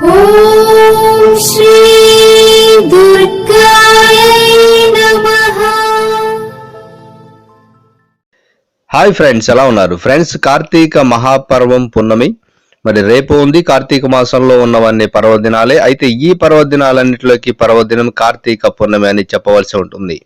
Hi friends ఎలా ఉన్నారు? Friends Karthika మహాపర్వం పున్నమి. మరి రేపు ఉంది కార్తీక మాసంలో ఉన్నవన్నీ పర్వదినాలే. అయితే ఈ పర్వదినాలన్నింటిలోకి పర్వదినం కార్తీక పున్నమి అని చెప్పవలసి ఉంటుంది.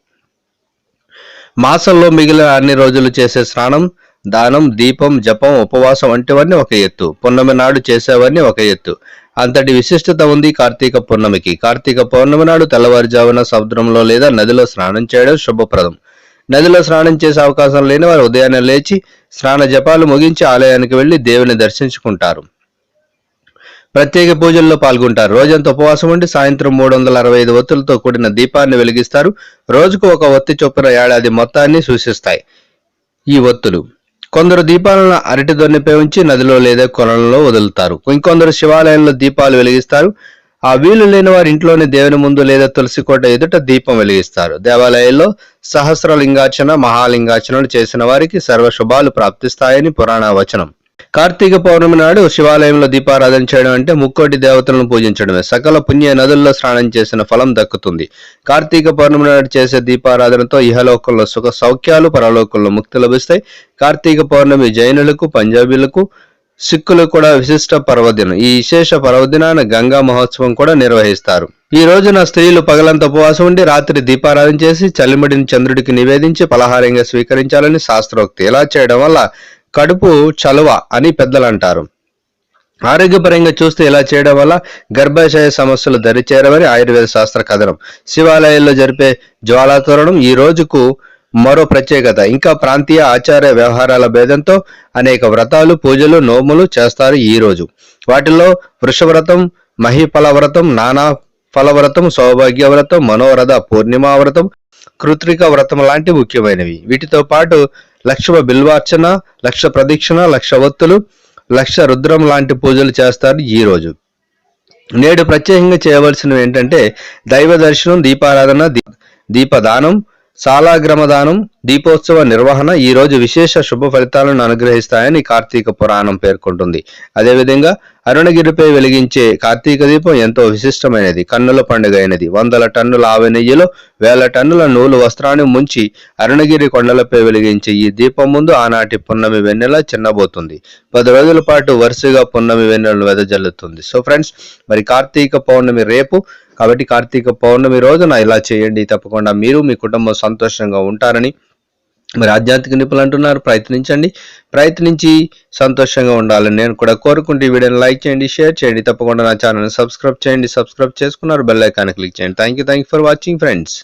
మాసంలో మిగిలిన అన్ని రోజులు చేసే స్నానం దానం దీపం జపం ఉపవాసం వంటివన్నీ ఒక ఎత్తు. పున్నమి నాడు చేసేవన్నీ ఒక ఎత్తు. అంతటి విశిష్టత ఉంది కార్తీక పౌర్ణమికి. కార్తీక పౌర్ణమి నాడు తెల్లవారుజామున సముద్రంలో లేదా నదిలో స్నానం చేయడం శుభప్రదం. నదిలో స్నానం చేసే అవకాశం లేని వారు ఉదయాన్నే లేచి స్నాన జపాలు ముగించి ఆలయానికి వెళ్ళి దేవుని దర్శించుకుంటారు. ప్రత్యేక పూజల్లో పాల్గొంటారు. రోజంతా ఉపవాసం ఉండి సాయంత్రం మూడు వందల అరవై ఐదు ఒత్తులతో కూడిన దీపాన్ని వెలిగిస్తారు. రోజుకు ఒక ఒత్తి చొప్పున ఏడాది మొత్తాన్ని సూచిస్తాయి. ఈ ఒత్తులు కొందరు దీపాలను అరటి దొన్నెపై ఉంచి నదిలో లేదా కొలంలో వదులుతారు. ఇంకొందరు శివాలయంలో దీపాలు వెలిగిస్తారు. ఆ వీలు లేని వారి ఇంట్లోని దేవుని ముందు లేదా తులసి కోట ఎదుట దీపం వెలిగిస్తారు. దేవాలయాల్లో సహస్ర లింగార్చన మహాలింగార్చనలు చేసిన వారికి సర్వ శుభాలు ప్రాప్తిస్తాయని పురాణ వచనం కార్తీక పౌర్ణమి నాడు శివాలయంలో దీపారాధన చేయడం అంటే ముక్కోటి దేవతలను పూజించడమే. సకల పుణ్య నదుల్లో స్నానం చేసిన ఫలం దక్కుతుంది. కార్తీక పౌర్ణమి నాడు చేసే దీపారాధనతో ఇహలోకంలో సుఖ సౌఖ్యాలు పరలోకంలో ముక్తి లభిస్తాయి. కార్తీక పౌర్ణమి జైనులకు పంజాబీలకు సిక్కులు కూడా విశిష్ట పర్వదినం. ఈ విశేష పర్వదినాన గంగా మహోత్సవం కూడా నిర్వహిస్తారు. ఈ రోజున స్త్రీలు పగలంతా ఉపవాసం ఉండి రాత్రి దీపారాధన చేసి చలిమడిని చంద్రుడికి నివేదించి పలహారంగా స్వీకరించాలని శాస్త్రోక్తి. ఇలా చేయడం వల్ల కడుపు చలువ అని పెద్దలు అంటారు ఆరోగ్యపరంగా చూస్తే ఇలా చేయడం వల్ల గర్భాశయ సమస్యలు దరిచేరవని ఆయుర్వేద శాస్త్ర కథనం. శివాలయాల్లో జరిపే జ్వాలాతోరణం ఈ రోజుకు మరో ప్రత్యేకత. ఇంకా ప్రాంతీయ ఆచార వ్యవహారాల భేదంతో అనేక వ్రతాలు పూజలు నోములు చేస్తారు ఈ రోజు. వాటిల్లో వృషవ్రతం మహిఫల వ్రతం నానా ఫలవ్రతం సౌభాగ్య వ్రతం మనోరథ పూర్ణిమా వ్రతం కృత్రిక వ్రతం లాంటి ముఖ్యమైనవి. వీటితో పాటు లక్ష బిల్వార్చన లక్ష ప్రదీక్షణ లక్ష ఒత్తులు లక్ష రుద్రం లాంటి పూజలు చేస్తారు ఈ రోజు. నేడు ప్రత్యేకంగా చేయవలసినవి ఏంటంటే దైవ దర్శనం దీపారాధన దీపదానం దీపదానం సాలాగ్రమదానం దీపోత్సవ నిర్వహణ ఈ రోజు విశేష శుభ ఫలితాలను అనుగ్రహిస్తాయని కార్తీక పురాణం పేర్కొంటుంది. అదేవిధంగా అరుణగిరిపై వెలిగించే కార్తీక దీపం ఎంతో విశిష్టమైనది కన్నుల పండుగ అయినది వందల టన్నుల ఆవ నెయ్యిలో వేల టన్నుల నూలు వస్త్రాన్ని ముంచి అరుణగిరి కొండలపై వెలిగించే ఈ దీపం ముందు ఆనాటి పున్నమి వెన్నెల చిన్నబోతుంది. పది రోజుల పాటు వరుసగా పున్నమి వెన్నెలను వెదజల్లుతుంది. సో ఫ్రెండ్స్ మరి కార్తీక పౌర్ణమి రేపు కాబట్టి కార్తీక పౌర్ణమి రోజున ఇలా చేయండి. తప్పకుండా మీరు మీ కుటుంబం సంతోషంగా ఉంటారని మరి ఆధ్యాత్మిక నిపుణులు అంటున్నారు. ప్రయత్నించండి. ప్రయత్నించి సంతోషంగా ఉండాలని నేను కూడా కోరుకుంటే ఈ వీడియోని లైక్ చేయండి షేర్ చేయండి. తప్పకుండా నా ఛానల్ని సబ్స్క్రైబ్ చేయండి. సబ్స్క్రైబ్ చేసుకున్నారు బెల్ ఐకాన్ క్లిక్ చేయండి. Thank you thank you for watching friends